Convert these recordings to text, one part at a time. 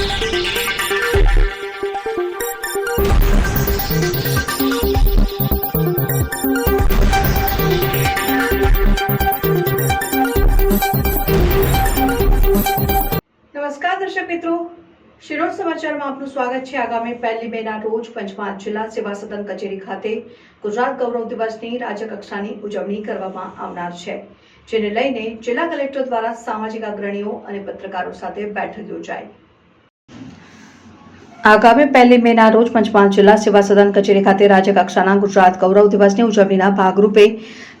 નમસ્કાર દર્શક મિત્રો. શિરોડ સમાચારમાં આપનું સ્વાગત છે. આગામી પહેલી મેના રોજ પંચમહાલ જિલ્લા સેવા સદન કચેરી ખાતે ગુજરાત ગૌરવ દિવસની રાજ્યકક્ષાની ઉજવણી કરવામાં આવનાર છે, જેને લઈને જિલ્લા કલેક્ટર દ્વારા સામાજિક અગ્રણીઓ અને પત્રકારો સાથે બેઠક યોજાઈ. આગામી પહેલી મેના રોજ પંચમહાલ જિલ્લા સેવા સદન કચેરી ખાતે રાજ્યકક્ષાના ગુજરાત ગૌરવ દિવસની ઉજવણીના ભાગરૂપે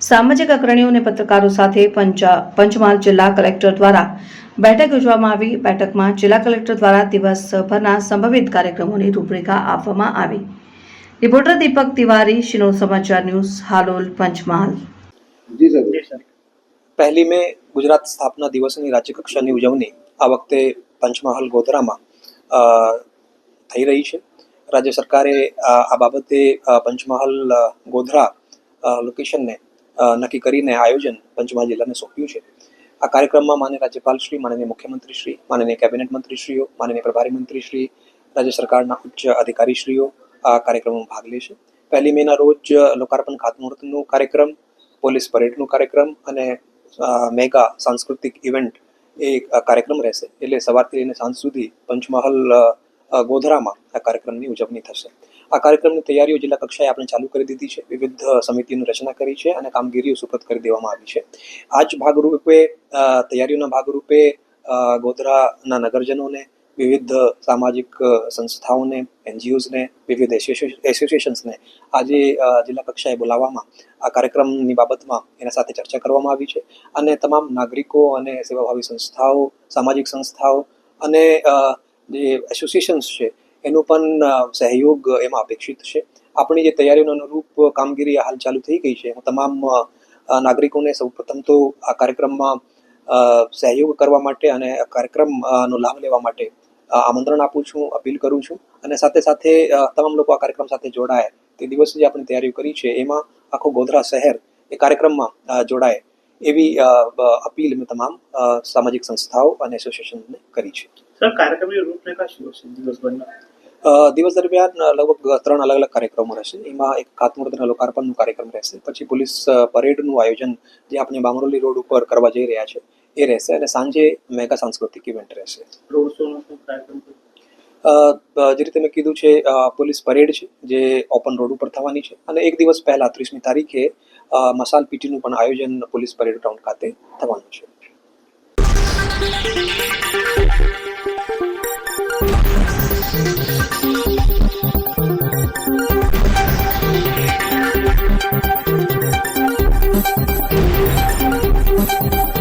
સામાજિક અગ્રણીઓ અને પત્રકારો સાથે પંચા પંચમહાલ જિલ્લા કલેક્ટર દ્વારા બેઠક યોજવામાં આવી. બેઠકમાં જિલ્લા કલેક્ટર દ્વારા દિવસભરના સંભવિત કાર્યક્રમોની રૂપરેખા આપવામાં આવી. રિપોર્ટર દીપક તિવારી શિનો સમાચાર ન્યૂઝ હાલોલ પંચમહાલ. પહેલી મે ગુજરાત સ્થાપના દિવસની રાજ્યકક્ષાની ઉજવણી. આ વખતે પંચમહાલ ગોધરામાં અ, થઈ રહી છે. રાજ્ય સરકારે આ બાબતે પંચમહાલ ગોધરા લોકેશનને નક્કી કરીને આયોજન પંચમહાલ જિલ્લાને સોંપ્યું છે. આ કાર્યક્રમમાં માનનીય રાજ્યપાલ શ્રી, માનનીય મુખ્યમંત્રી શ્રી, માનનીય કેબિનેટ મંત્રીશ્રીઓ, માનનીય પ્રભારી મંત્રી શ્રી રાજ્ય સરકારના ઉચ્ચ અધિકારીશ્રીઓ આ કાર્યક્રમમાં ભાગ લેશે પહેલી મેના રોજ લોકાર્પણ ખાતમુહૂર્તનો કાર્યક્રમ, પોલીસ પરેડનું કાર્યક્રમ અને મેગા સાંસ્કૃતિક ઇવેન્ટ એ કાર્યક્રમ રહેશે. એટલે સવારથી લઈને સાંજ સુધી પંચમહાલ ગોધરામાં આ કાર્યક્રમની ઉજવણી થશે. આ કાર્યક્રમની તૈયારીઓ જિલ્લા કક્ષાએ આપણે ચાલુ કરી દીધી છે. વિવિધ સમિતિની રચના કરી છે અને કામગીરીઓ સુપ્રત કરી દેવામાં આવી છે. આ જ ભાગરૂપે તૈયારીઓના ભાગરૂપે ગોધરાના નગરજનોને, વિવિધ સામાજિક સંસ્થાઓને, એનજીઓઝને, વિવિધ એસોસિએશન્સને આજે જિલ્લા કક્ષાએ બોલાવવામાં, આ કાર્યક્રમની બાબતમાં એના સાથે ચર્ચા કરવામાં આવી છે અને તમામ નાગરિકો અને સેવાભાવી સંસ્થાઓ, સામાજિક સંસ્થાઓ અને જે એસોસિએશન્સ છે, એનું પણ સહયોગ એમાં અપેક્ષિત છે. આપણી જે તૈયારીઓનો અનુરૂપ કામગીરી હાલ ચાલુ થઈ ગઈ છે. હું તમામ નાગરિકોને સૌપ્રથમ તો આ કાર્યક્રમમાં સહયોગ કરવા માટે અને આ કાર્યક્રમ લાભ લેવા માટે આમંત્રણ આપું છું, અપીલ કરું છું. અને સાથે સાથે તમામ લોકો આ કાર્યક્રમ સાથે જોડાય. તે દિવસે જે આપણે તૈયારીઓ કરી છે, એમાં આખું ગોધરા શહેર એ કાર્યક્રમમાં જોડાય. એવી અપીલ મેં તમામ સામાજિક સંસ્થાઓ અને એસોસિએશનને કરી છે. સર કાર્યક્રમની રૂપરેખા શું હશે દિવસભરના? દિવસ દરમિયાન લગભગ ત્રણ અલગ અલગ કાર્યક્રમો રહેશે. એમાં એક ખાતમુહૂર્તના લોકાર્પણનું કાર્યક્રમ રહેશે. પછી પોલીસ પરેડનું આયોજન જે આપણે બામરોલી રોડ ઉપર કરવા જઈ રહ્યા છે એ રહેશે. અને સાંજે મેગા સાંસ્કૃતિક ઇવેન્ટ રહેશે. રોડ શોનો કાર્યક્રમ જે રીતે મેં કીધું છે પોલીસ પરેડ છે જે ઓપન રોડ ઉપર થવાની છે. અને એક દિવસ પહેલા ત્રીસમી તારીખે મસાલ પીટીનું પણ આયોજન પોલીસ પરેડ ગ્રાઉન્ડ ખાતે થવાનું છે.